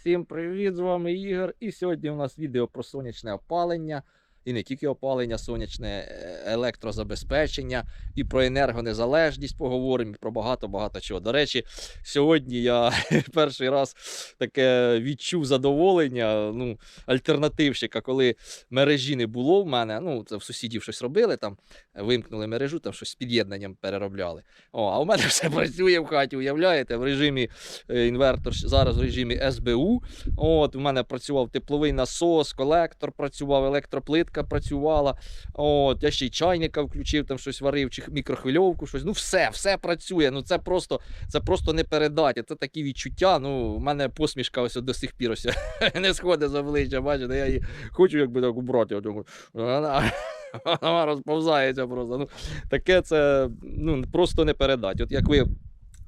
Всім привіт! З вами Ігор. І сьогодні у нас відео про сонячне опалення. І не тільки опалення, сонячне е, електрозабезпечення, і про енергонезалежність поговоримо, і про багато-багато чого. До речі, сьогодні я перший раз таке відчув задоволення, ну, альтернативщика, коли мережі не було в мене. Ну, це в сусідів щось робили, там вимкнули мережу, там щось з під'єднанням переробляли. О, а у мене все працює в хаті, уявляєте, в режимі е, інвертор зараз в режимі СБУ. От, у мене працював тепловий насос, колектор працював, електроплитка працювала. От, я ще й чайника включив, там щось варив, чи мікрохвильовку, щось. Ну, все, все працює. Ну, це просто, це просто не передати. Це такі відчуття. Ну, у мене посмішка ось до сих пір ось не сходить з обличчя, бачите, я її хочу якби так убрати. Вона, розповзається просто. Ну, таке це ну, просто не передати. От як ви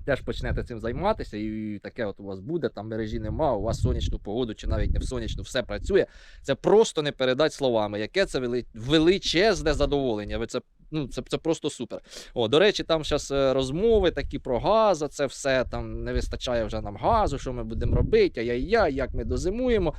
теж почнете цим займатися, і таке от у вас буде, там мережі нема, у вас сонячну погоду, чи навіть не в сонячну, все працює. Це просто не передати словами. Яке це величезне задоволення. Ви це. Ну, це, це просто супер. О, до речі, там зараз розмови такі про газ, це все там не вистачає вже нам газу, що ми будемо робити, ай-яй-яй, як ми дозимуємо.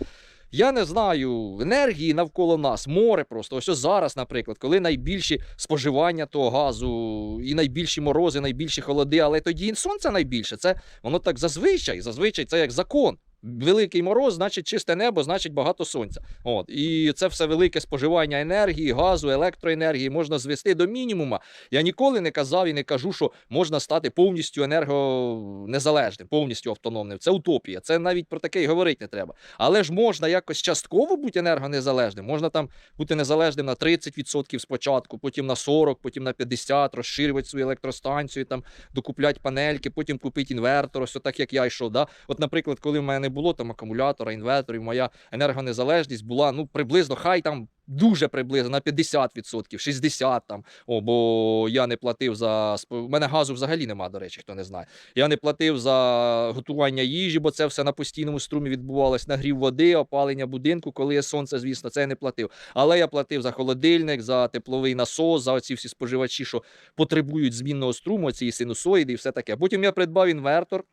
Я не знаю, енергії навколо нас, море просто. Ось зараз, наприклад, коли найбільші споживання того газу, і найбільші морози, найбільші холоди, але тоді сонце найбільше. Це воно так зазвичай, зазвичай це як закон. Великий мороз, значить чисте небо, значить багато сонця. От і це все велике споживання енергії, газу, електроенергії можна звести до мінімума. Я ніколи не казав і не кажу, що можна стати повністю енергонезалежним, повністю автономним. Це утопія. Це навіть про таке й говорити не треба. Але ж можна якось частково бути енергонезалежним. Можна там бути незалежним на 30% спочатку, потім на 40%, потім на 50%, розширювати свою електростанцію, там докупляти панельки, потім купити інвертор, ось так як я йшов. Да? От, наприклад, коли в мене не було там акумулятора, інверторів, моя енергонезалежність була ну приблизно, хай там. Дуже приблизно на 50%, 60% там. О, бо я не платив за У мене газу взагалі нема, до речі, хто не знає. Я не платив за готування їжі, бо це все на постійному струмі відбувалось. Нагрів води, опалення будинку, коли є сонце, звісно, це я не платив. Але я платив за холодильник, за тепловий насос, за оці всі споживачі, що потребують змінного струму, ці синусоїди і все таке. Потім я придбав інвертор.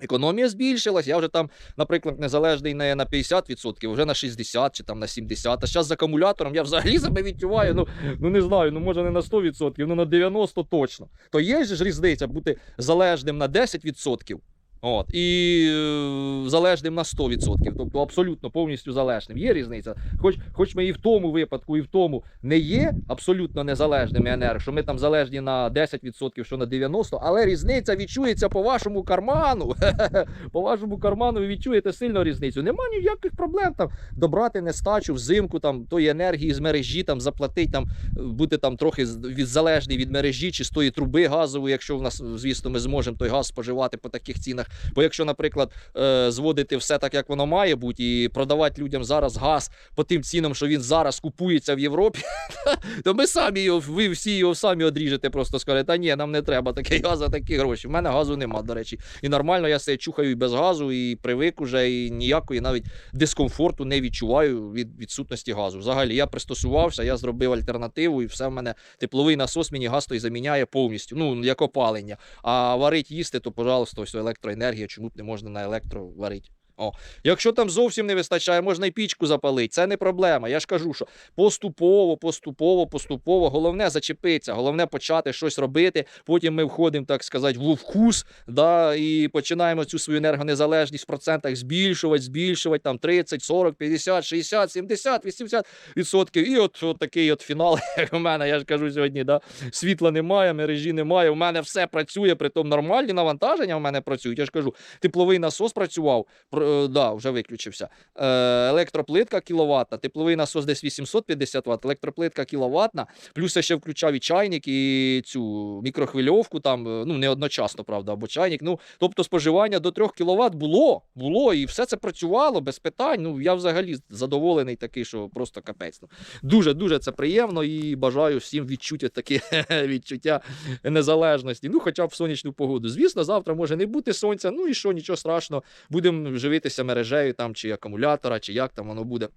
Економія збільшилась, я вже там, наприклад, незалежний не на 50%, вже на 60% чи там на 70%. А зараз з акумулятором я взагалі себе відчуваю. Ну, ну не знаю, ну може не на 100%, ну на 90% точно. То є ж різниця бути залежним на 10%. От, і е, залежним на 100%, тобто абсолютно повністю залежним. Є різниця. Хоч, хоч ми і в тому випадку, і в тому не є абсолютно незалежними енерго, що ми там залежні на 10%, що на 90%, але різниця відчується по вашому карману. по вашому карману ви відчуєте сильно різницю. Нема ніяких проблем там добрати нестачу взимку, там тої енергії з мережі, там заплатити, там бути там трохи залежний від мережі чи з тої труби газової, якщо в нас, звісно, ми зможемо той газ споживати по таких цінах. Бо якщо, наприклад, е, зводити все так, як воно має бути, і продавати людям зараз газ по тим цінам, що він зараз купується в Європі, то ми самі його, ви всі його самі одріжете, просто скажете, та ні, нам не треба такий газ за такі гроші. В мене газу нема, до речі. І нормально я себе чухаю і без газу, і привик уже, і ніякої навіть дискомфорту не відчуваю від відсутності газу. Взагалі, я пристосувався, я зробив альтернативу, і все в мене тепловий насос мені газ той заміняє повністю. Ну, як опалення. А варить їсти, то, пожалуйста, ось електроенергія, чому б не можна на електро варити. О, якщо там зовсім не вистачає, можна і пічку запалити. Це не проблема. Я ж кажу, що поступово, поступово, поступово. Головне зачепитися, головне почати щось робити. Потім ми входимо, так сказати, в вкус, да, і починаємо цю свою енергонезалежність в процентах збільшувати, збільшувати там 30, 40, 50, 60, 70, 80 відсотків. І от, от такий от фінал, у мене, я ж кажу сьогодні, да, світла немає, мережі немає. У мене все працює, притом нормальні навантаження в мене працюють. Я ж кажу, тепловий насос працював, да, вже виключився. Е, електроплитка кіловатна, тепловий насос десь 850 Вт, електроплитка кіловатна, плюс я ще включав і чайник, і цю мікрохвильовку, там, е, ну не одночасно, правда, або чайник. Ну, тобто споживання до 3 кВт було, було, і все це працювало без питань. Ну, я взагалі задоволений такий, що просто капець. Ну, дуже дуже це приємно і бажаю всім відчути таке відчуття незалежності. Ну, хоча б в сонячну погоду. Звісно, завтра може не бути сонця. Ну і що, нічого страшного. Будемо живитися мережею там чи акумулятора, чи як там воно буде.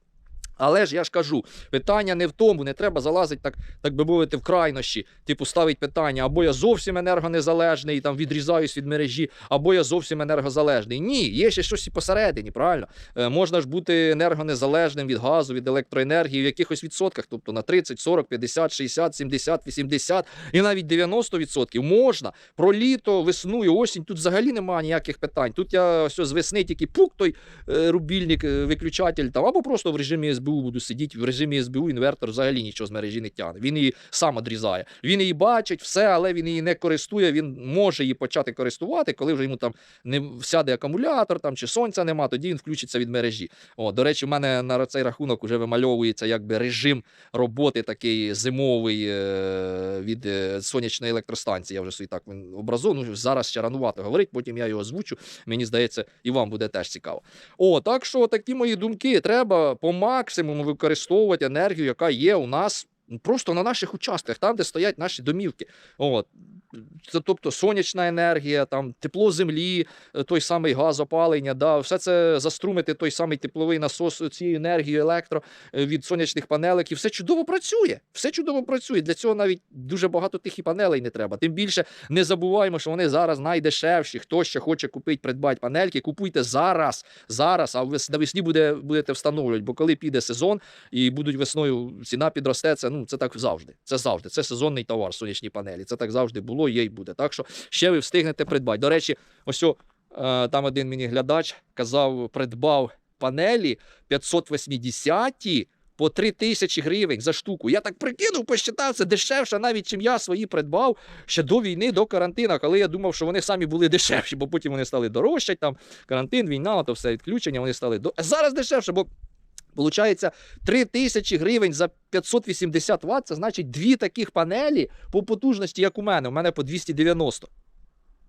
Але ж я ж кажу, питання не в тому, не треба залазити, так, так би мовити, в крайнощі. Типу, ставить питання, або я зовсім енергонезалежний, там відрізаюсь від мережі, або я зовсім енергозалежний. Ні, є ще щось і посередині, правильно? Е, можна ж бути енергонезалежним від газу, від електроенергії в якихось відсотках, тобто на 30, 40, 50, 60, 70, 80 і навіть 90% можна. Про літо, весну і осінь тут взагалі немає ніяких питань. Тут я ось з весни тільки пук той е, рубільник, е, виключатель там, або просто в режимі СБУ буду сидіти. В режимі СБУ інвертор взагалі нічого з мережі не тягне. Він її сам одрізає. Він її бачить, все, але він її не користує. Він може її почати користувати, коли вже йому там не сяде акумулятор там чи сонця нема, тоді він включиться від мережі. О, до речі, в мене на цей рахунок вже вимальовується якби режим роботи такий зимовий е, від е, сонячної електростанції. Я вже собі так він образую. Ну зараз ще ранувато говорить, потім я його озвучу. Мені здається, і вам буде теж цікаво. О, так що такі мої думки. Треба по максимуму використовувати енергію, яка є у нас. Просто на наших участках, там, де стоять наші домівки. От. Це, тобто сонячна енергія, там, тепло землі, е, той самий газ, опалення, да, все це заструмити, той самий тепловий насос цією енергією, електро е, від сонячних панеликів. Все чудово працює. Все чудово працює. Для цього навіть дуже багато тих і панелей не треба. Тим більше не забуваємо, що вони зараз найдешевші. Хто ще хоче купити, придбати панельки, купуйте зараз. Зараз, а вес- навесні буде, будете встановлювати. Бо коли піде сезон і будуть весною ціна підросте, це ну це так завжди. Це завжди. Це сезонний товар, сонячні панелі. Це так завжди було, є і буде. Так що ще ви встигнете придбати. До речі, ось о, е, там один мені глядач казав, придбав панелі 580-ті по 3 тисячі гривень за штуку. Я так прикинув, посчитав, це дешевше, навіть чим я свої придбав ще до війни, до карантину, коли я думав, що вони самі були дешевші, бо потім вони стали дорожчати, там карантин, війна, то все відключення, вони стали до. Зараз дешевше, бо. Получається 3 тисячі гривень за 580 Вт, це значить дві таких панелі по потужності, як у мене. У мене по 290.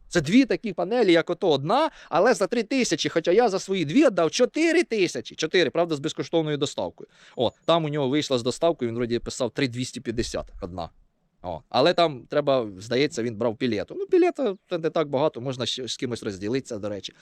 Це дві такі панелі, як ото одна, але за 3 тисячі. Хоча я за свої дві віддав 4 тисячі. 4, правда, з безкоштовною доставкою. О, там у нього вийшла з доставкою, він вроді писав 3250 одна. О, але там треба, здається, він брав пілету. Ну, пілета не так багато, можна з кимось розділитися, до речі.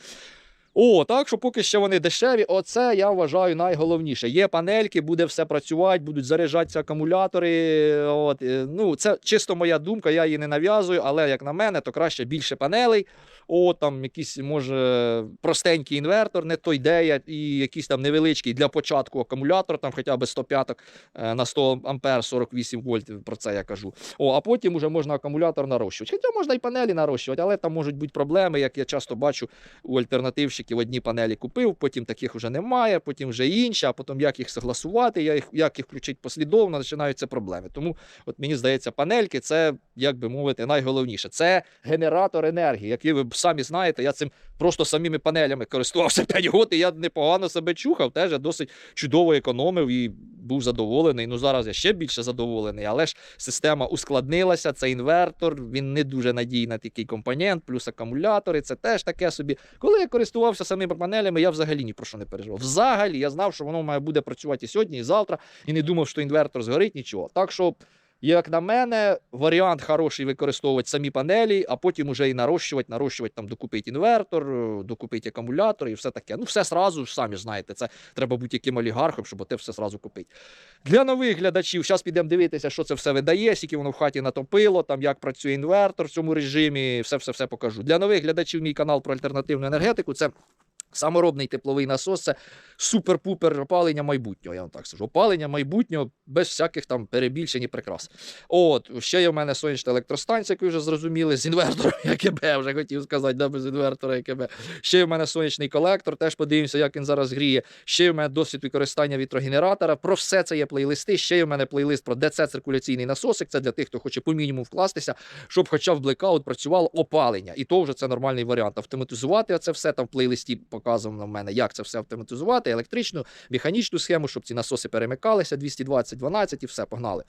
О, так що поки що вони дешеві. Оце я вважаю найголовніше. Є панельки, буде все працювати, будуть заряджатися акумулятори. От, ну, це чисто моя думка, я її не нав'язую, але як на мене, то краще більше панелей. О, там якийсь, може, простенький інвертор, не то ідея, і якийсь там невеличкий для початку акумулятор, там хоча б 105 е, на 100 ампер 48 вольт, про це я кажу. О, а потім вже можна акумулятор нарощувати. Хоча можна і панелі нарощувати, але там можуть бути проблеми, як я часто бачу у альтернативщиків одні панелі купив, потім таких вже немає, потім вже інші, а потім як їх согласувати, як їх, як включити послідовно, починаються проблеми. Тому, от мені здається, панельки це, як би мовити, найголовніше. Це генератор енергії, який ви самі знаєте, я цим просто самими панелями користувався 5 років, і я непогано себе чухав, теж я досить чудово економив і був задоволений. Ну зараз я ще більше задоволений, але ж система ускладнилася. Це інвертор, він не дуже надійний такий компонент, плюс акумулятори. Це теж таке собі. Коли я користувався самими панелями, я взагалі ні про що не переживав. Взагалі, я знав, що воно має буде працювати і сьогодні, і завтра, і не думав, що інвертор згорить нічого. Так що. Як на мене, варіант хороший використовувати самі панелі, а потім уже і нарощувати, нарощувати там, докупити інвертор, докупити акумулятор і все таке. Ну, все сразу самі знаєте, це треба бути яким олігархом, щоб те все сразу купити. Для нових глядачів, зараз підемо дивитися, що це все видає, скільки воно в хаті натопило, там як працює інвертор в цьому режимі, все все все покажу. Для нових глядачів мій канал про альтернативну енергетику це. Саморобний тепловий насос це супер-пупер опалення майбутнього. Я вам так скажу. Опалення майбутнього без всяких там перебільшень і прикрас. От, ще є в мене сонячна електростанція, як ви вже зрозуміли, з інвертором ЕКБ, вже хотів сказати, да, без інвертора ЕКБ. Ще є в мене сонячний колектор, теж подивимося, як він зараз гріє. Ще є в мене досвід використання вітрогенератора. Про все це є плейлисти. Ще є в мене плейлист про ДЦ-циркуляційний насосик. Це для тих, хто хоче по мінімуму вкластися, щоб хоча в блекаут працювало опалення. І то вже це нормальний варіант. Автоматизувати це все там в плейлисті показано в мене, як це все автоматизувати, електричну, механічну схему, щоб ці насоси перемикалися 220, 12 і все, погнали.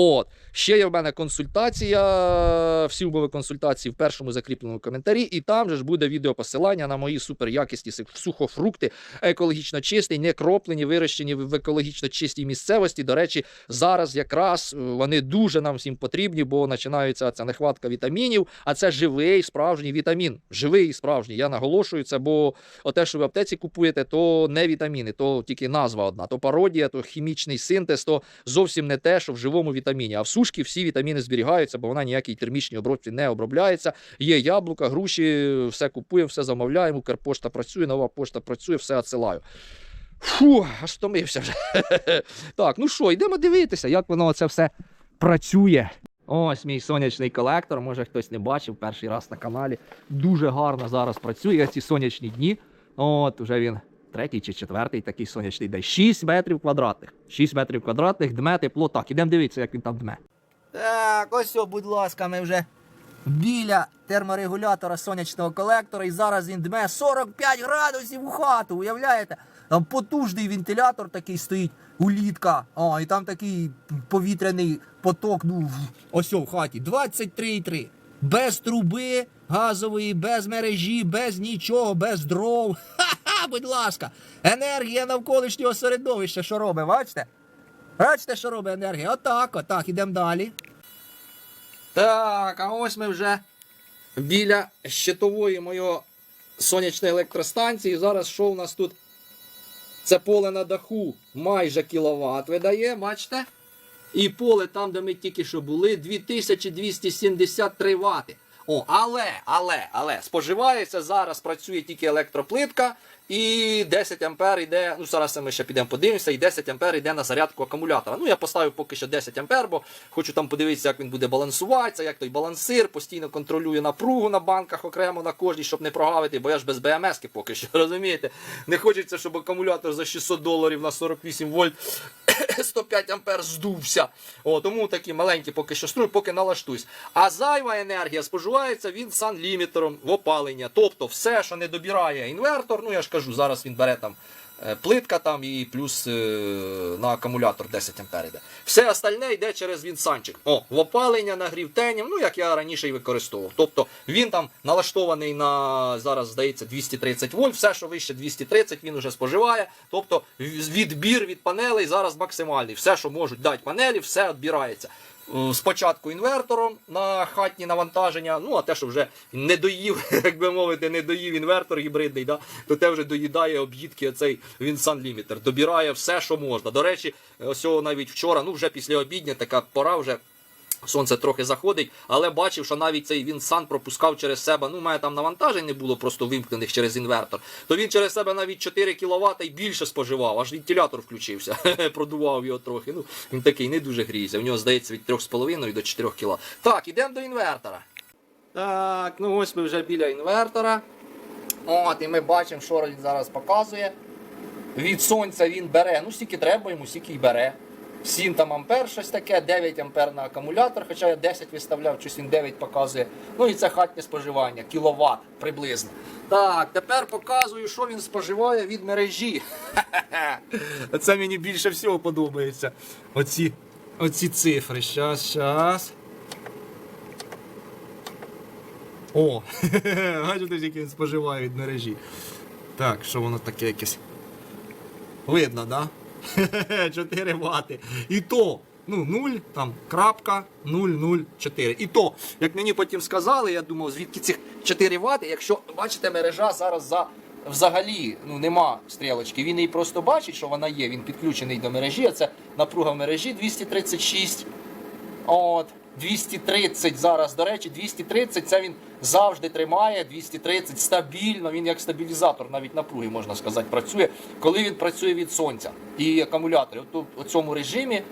От, ще є в мене консультація. Всі умови консультації в першому закріпленому коментарі, і там же ж буде відеопосилання на мої суперякісні сухофрукти, екологічно чисті, не кроплені, вирощені в екологічно чистій місцевості. До речі, зараз якраз е, вони дуже нам всім потрібні, бо починається ця нехватка вітамінів. А це живий справжній вітамін. Живий справжній. Я наголошую це, бо оте, що ви в аптеці купуєте, то не вітаміни, то тільки назва одна, то пародія, то хімічний синтез, то зовсім не те, що в живому вітаміні. А в сушки всі вітаміни зберігаються, бо вона ніякій термічній обробці не обробляється. Є яблука, груші, все купуємо, все замовляємо. Укрпошта працює, нова пошта працює, все отсилаю. Фу, аж втомився вже. так, ну що, йдемо дивитися, як воно це все працює. Ось мій сонячний колектор. Може хтось не бачив перший раз на каналі. Дуже гарно зараз працює ці сонячні дні. От уже він третій чи четвертий такий сонячний день. 6 метрів квадратних. 6 метрів квадратних, дме тепло. Так, ідемо дивитися, як він там дме. Так, ось, о, будь ласка, ми вже біля терморегулятора сонячного колектора, і зараз він дме 45 градусів у хату. Уявляєте? Там потужний вентилятор такий стоїть, улітка. О, і там такий повітряний поток. Ну, ось в хаті. 23,3. Без труби газової, без мережі, без нічого, без дров. Ха-ха, будь ласка. Енергія навколишнього середовища, що робить, бачите? Бачите, що робить енергія? Отак, отак, ідемо далі. Так, а ось ми вже біля щитової моєї сонячної електростанції. Зараз що у нас тут? Це поле на даху майже кіловат видає, бачите? І поле там, де ми тільки що були, 2273 вати. О, але, але, але, споживається зараз, працює тільки електроплитка, і 10 ампер йде. Ну, зараз ми ще підемо подивимося, і 10 ампер йде на зарядку акумулятора. Ну, я поставив поки що 10 ампер, бо хочу там подивитися, як він буде балансуватися, як той балансир, постійно контролюю напругу на банках окремо на кожній, щоб не прогавити, бо я ж без БМС-ки поки що, розумієте? Не хочеться, щоб акумулятор за 600 доларів на 48 вольт 105 ампер здувся. О, тому такі маленькі поки що струй, поки налаштуюсь. А зайва енергія споживається він санлімітером в опалення. Тобто все, що не добирає інвертор, ну я ж кажу, зараз він бере там. е, Плитка там і плюс е, на акумулятор 10 ампер йде. Все остальне йде через вінсанчик. О, в опалення, нагрів тенів, ну як я раніше і використовував. Тобто він там налаштований на зараз, здається, 230 вольт. Все, що вище 230, він уже споживає. Тобто відбір від панелей зараз максимальний. Все, що можуть дати панелі, все відбирається. Е, Спочатку інвертором на хатні навантаження, ну а те, що вже не доїв, як би мовити, не доїв інвертор гібридний, да, то те вже доїдає об'їдки оцей Вінсан Лімітер. Добирає все, що можна. До речі, ось навіть вчора, ну вже після обідня, така пора вже. Сонце трохи заходить, але бачив, що навіть цей він сан пропускав через себе. Ну, у мене там навантажень не було просто вимкнених через інвертор. То він через себе навіть 4 кВт і більше споживав, аж вентилятор включився, продував його трохи. Ну, він такий не дуже гріється. В нього здається від 3,5 до 4 кВт. Так, ідемо до інвертора. Так, ну ось ми вже біля інвертора. От, і ми бачимо, що він зараз показує. Від сонця він бере, ну скільки треба йому, стільки й бере. 7 там ампер, щось таке, 9 ампер на акумулятор, хоча я 10 виставляв, щось він 9 показує. Ну і це хатнє споживання, кіловат приблизно. Так, тепер показую, що він споживає від мережі. Це мені більше всього подобається. Оці, оці цифри. Щас, щас. О, бачите, який він споживає від мережі. Так, що воно таке якесь. Видно, да? 4 вати. І то, ну, 0, там, крапка, 0,04. І то, як мені потім сказали, я думав, звідки цих 4 вати, якщо, бачите, мережа зараз за. Взагалі ну, нема стрілочки. Він її просто бачить, що вона є. Він підключений до мережі. а Це напруга в мережі 236. От, 230 зараз, до речі, 230 це він завжди тримає, 230 стабільно, він як стабілізатор, навіть напруги, можна сказати, працює, коли він працює від сонця і акумулятори. От у цьому режимі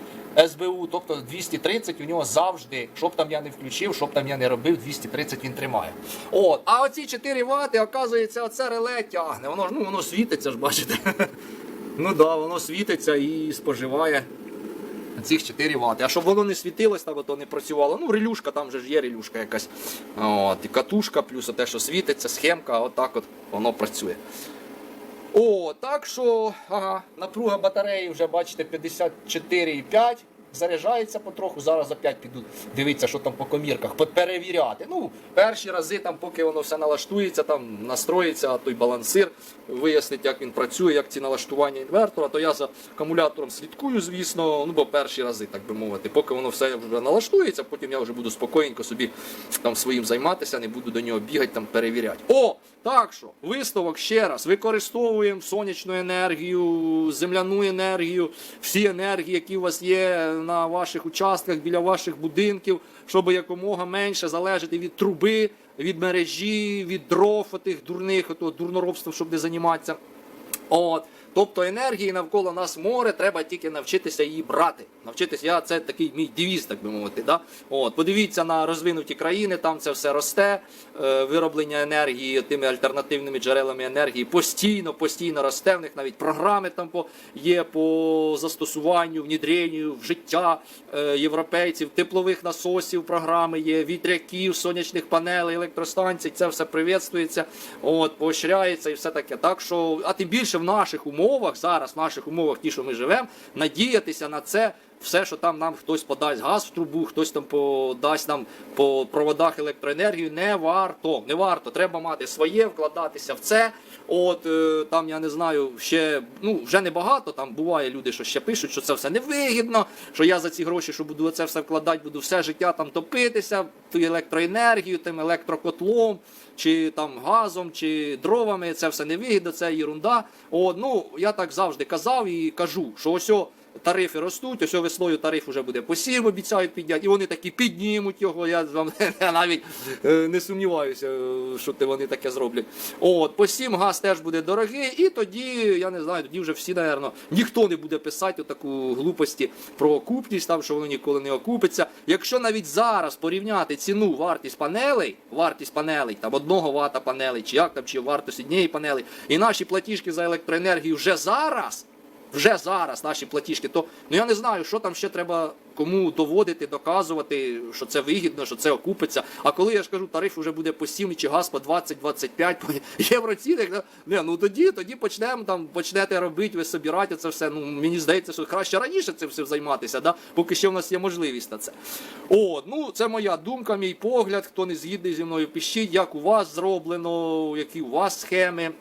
СБУ, тобто 230 у нього завжди, щоб там я не включив, щоб там я не робив, 230 він тримає. От, а оці 4 вати, оказується, оце реле тягне. Воно ж ну, воно світиться ж, бачите. Ну да, воно світиться і споживає цих 4 Вт. А щоб воно не світилось, там то не працювало. Ну, релюшка, там же ж є релюшка якась. От, і катушка, плюс те, що світиться, схемка, отак от воно працює. О, так що ага, напруга батареї вже бачите 54,5. Заряджається потроху. Зараз опять піду дивитися, що там по комірках, перевіряти. Ну, перші рази, там, поки воно все налаштується, там настроїться, той балансир, вияснить, як він працює, як ці налаштування інвертора, то я за акумулятором слідкую, звісно, ну бо перші рази, так би мовити, поки воно все вже налаштується, потім я вже буду спокійненько собі там своїм займатися, не буду до нього бігати, там перевіряти. О! Так що, висновок ще раз, використовуємо сонячну енергію, земляну енергію, всі енергії, які у вас є на ваших участках, біля ваших будинків, щоб якомога менше залежати від труби, від мережі, від дров отих дурних, от, дурноробством, щоб не займатися. От. Тобто енергії навколо нас море, треба тільки навчитися її брати. Навчитися, я це такий мій девіз, так би мовити. Да? От, подивіться на розвинуті країни, там це все росте. Е, вироблення енергії тими альтернативними джерелами енергії постійно, постійно росте. В них навіть програми там по, є по застосуванню, внідренню в життя е, європейців, теплових насосів програми є, вітряків, сонячних панелей, електростанцій. Це все привітствується, от, поощряється і все таке. Так що, а тим більше в наших умовах, зараз, в наших умовах, ті, що ми живемо, надіятися на це. Все, що там нам хтось подасть газ в трубу, хтось там подасть нам по проводах електроенергію, не варто. Не варто. Треба мати своє, вкладатися в це. От е, там я не знаю, ще ну вже не багато. Там буває люди, що ще пишуть, що це все невигідно, що я за ці гроші, що буду це все вкладати, буду все життя там топитися, ту електроенергію, тим електрокотлом, чи там газом, чи дровами. Це все невигідно, це ерунда. От, ну я так завжди казав і кажу, що ось. Тарифи ростуть, ось весною тариф вже буде по 7, обіцяють підняти, і вони такі піднімуть його. Я вам навіть е, не сумніваюся, е, що вони таке зроблять. От, по 7 газ теж буде дорогий, і тоді, я не знаю, тоді вже всі, напевно, ніхто не буде писати таку глупості про окупність, там, що воно ніколи не окупиться. Якщо навіть зараз порівняти ціну, вартість панелей, вартість панелей, там одного вата панелей, чи як там, чи вартість однієї панелі, і наші платіжки за електроенергію вже зараз вже зараз наші платіжки, то ну я не знаю, що там ще треба кому доводити, доказувати, що це вигідно, що це окупиться. А коли я ж кажу, тариф вже буде по 7 чи газ по 20-25 по євроцінах, ну, не, ну тоді тоді почнемо там, почнете робити, ви собирати це все. Ну мені здається, що краще раніше цим всім займатися, да? поки ще в нас є можливість на це. От, ну це моя думка, мій погляд. Хто не згідний зі мною, пишіть, як у вас зроблено, які у вас схеми.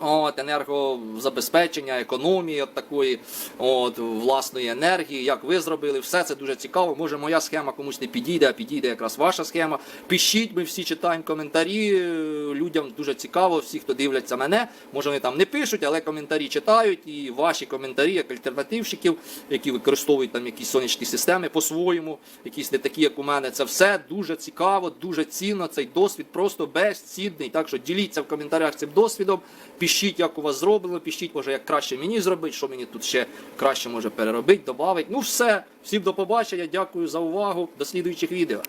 От, енергозабезпечення, економії от такої от, власної енергії, як ви зробили, все це дуже цікаво. Може, моя схема комусь не підійде, а підійде якраз ваша схема. Пишіть, ми всі читаємо коментарі. е, Людям дуже цікаво, всі, хто дивляться мене, може вони там не пишуть, але коментарі читають. І ваші коментарі, як альтернативщиків, які використовують там якісь сонячні системи по-своєму, якісь не такі, як у мене. Це все дуже цікаво, дуже цінно. Цей досвід просто безцінний. Так що діліться в коментарях цим досвідом. Пишіть, як у вас зроблено, пишіть, може, як краще мені зробити, що мені тут ще краще може переробити, додати. Ну все, всім до побачення, дякую за увагу. До слідуючих відео.